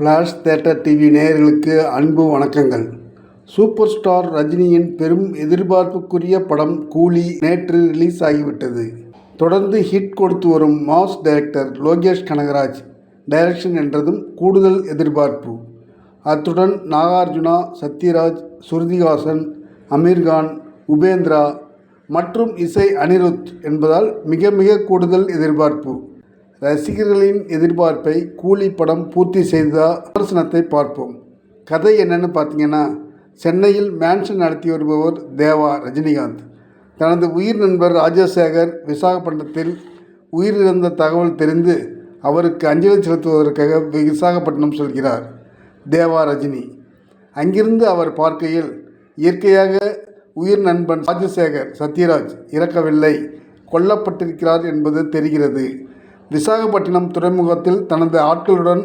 Flash theatre TV நேயர்களுக்கு அன்பு வணக்கங்கள். சூப்பர் ஸ்டார் ரஜினியின் பெரும் எதிர்பார்ப்புக்குரிய படம் கூலி நேற்று ரிலீஸ் ஆகிவிட்டது. தொடர்ந்து ஹிட் கொடுத்து வரும் mass director Lokesh Kanagaraj direction என்றதும் கூடுதல் எதிர்பார்ப்பு. அத்துடன் நாகார்ஜுனா சத்யராஜ் சுருதிஹாசன் அமீர்கான் உபேந்திரா மற்றும் இசை அனிருத் என்பதால் மிக மிக கூடுதல் எதிர்பார்ப்பு. ரசிகர்களின் எதிர்பார்ப்பை கூலி படம் பூர்த்தி செய்ததா விமர்சனத்தை பார்ப்போம். கதை என்னன்னு பார்த்தீங்கன்னா சென்னையில் மேன்ஷன் நடத்தி வருபவர் தேவா ரஜினிகாந்த். தனது உயிர் நண்பர் ராஜசேகர் விசாகப்பட்டினத்தில் உயிரிழந்த தகவல் தெரிந்து அவருக்கு அஞ்சலி செலுத்துவதற்காக விசாகப்பட்டினம் செல்கிறார் தேவா ரஜினி. அங்கிருந்து அவர் பார்க்கையில் இயற்கையாக உயிர் நண்பன் ராஜசேகர் சத்யராஜ் இறக்கவில்லை கொல்லப்பட்டிருக்கிறார் என்பது தெரிகிறது. விசாகப்பட்டினம் துறைமுகத்தில் தனது ஆட்களுடன்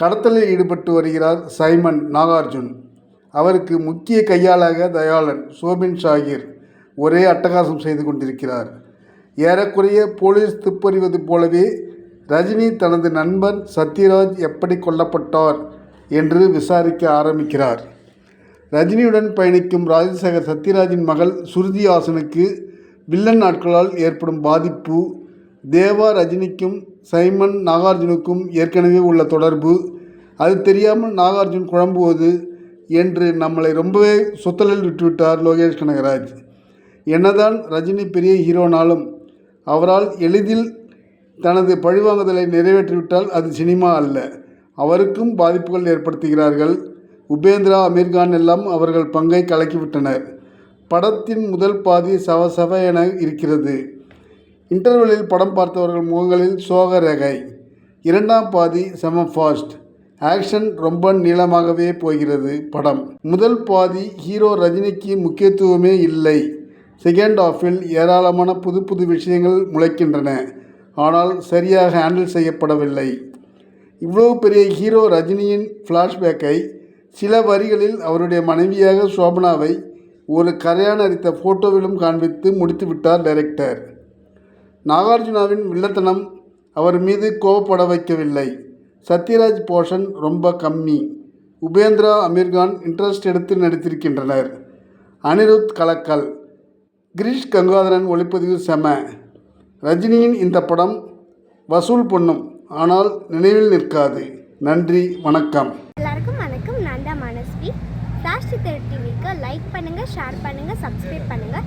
கடத்தலில் ஈடுபட்டு வருகிறார் சைமன் நாகார்ஜுன். அவருக்கு முக்கிய கையாளாக தயாளன் சோபின் ஷாகிர் ஒரே அட்டகாசம் செய்து கொண்டிருக்கிறார். ஏறக்குறைய போலீஸ் துப்பறிவது போலவே ரஜினி தனது நண்பன் சத்யராஜ் எப்படி கொல்லப்பட்டார் என்று விசாரிக்க ஆரம்பிக்கிறார். ரஜினியுடன் பயணிக்கும் ராஜசேகர் சத்யராஜின் மகள் சுருதி ஹாசனுக்கு வில்லன் நாட்களால் ஏற்படும் பாதிப்பு தேவா ரஜினிக்கும் சைமன் நாகார்ஜுனுக்கும் ஏற்கனவே உள்ள தொடர்பு. அது தெரியாமல் நாகார்ஜுன் குழம்புவது என்று நம்மளை ரொம்பவே சுத்தலில் விட்டுவிட்டார் லோகேஷ் கனகராஜ். என்னதான் ரஜினி பெரிய ஹீரோனாலும் அவரால் எளிதில் தனது பழிவாங்குதலை நிறைவேற்றிவிட்டால் அது சினிமா அல்ல. அவருக்கும் பாதிப்புகள் ஏற்படுத்துகிறார்கள். உபேந்திரா அமீர்கான் எல்லாம் அவர்கள் பங்கை கலக்கிவிட்டனர். படத்தின் முதல் பாதி சவசவ என இருக்கிறது. இன்டர்வெலில் படம் பார்த்தவர்கள் முகங்களில் சோக ரேகை இரண்டாம் பாதி செம ஃபாஸ்ட் ஆக்ஷன் ரொம்ப நீளமாகவே போகிறது படம். முதல் பாதி ஹீரோ ரஜினிக்கு முக்கியத்துவமே இல்லை. செகண்ட் ஆஃபில் ஏராளமான புது புது விஷயங்கள் முளைக்கின்றன. ஆனால் சரியாக ஹேண்டில் செய்யப்படவில்லை. இவ்வளவு பெரிய ஹீரோ ரஜினியின் ஃப்ளாஷ்பேக்கை சில வரிகளில் அவருடைய மனைவியாக சோபனாவை ஒரு கரையான அரித்த ஃபோட்டோவிலும் காண்பித்து முடித்துவிட்டார் டைரக்டர் நாகார்ஜுனாவின் வில்லத்தனம் அவர் மீது கோவப்பட வைக்கவில்லை. சத்யராஜ் போஷன் ரொம்ப கம்மி. உபேந்திரா அமீர்கான் இன்ட்ரெஸ்ட் எடுத்து நடித்திருக்கின்றனர். அனிருத் கலக்கல். கிரீஷ் கங்காதரன் ஒளிப்பதிவு செம. ரஜினியின் இந்த படம் வசூல் பண்ணும். ஆனால் நினைவில் நிற்காது. நன்றி வணக்கம். எல்லாருக்கும் வணக்கம். நான் தான் மனஸ்வி. ஃப்ளாஷ் டிவிக்கு லைக் பண்ணுங்கள் ஷேர் பண்ணுங்கள் சப்ஸ்கிரைப் பண்ணுங்கள்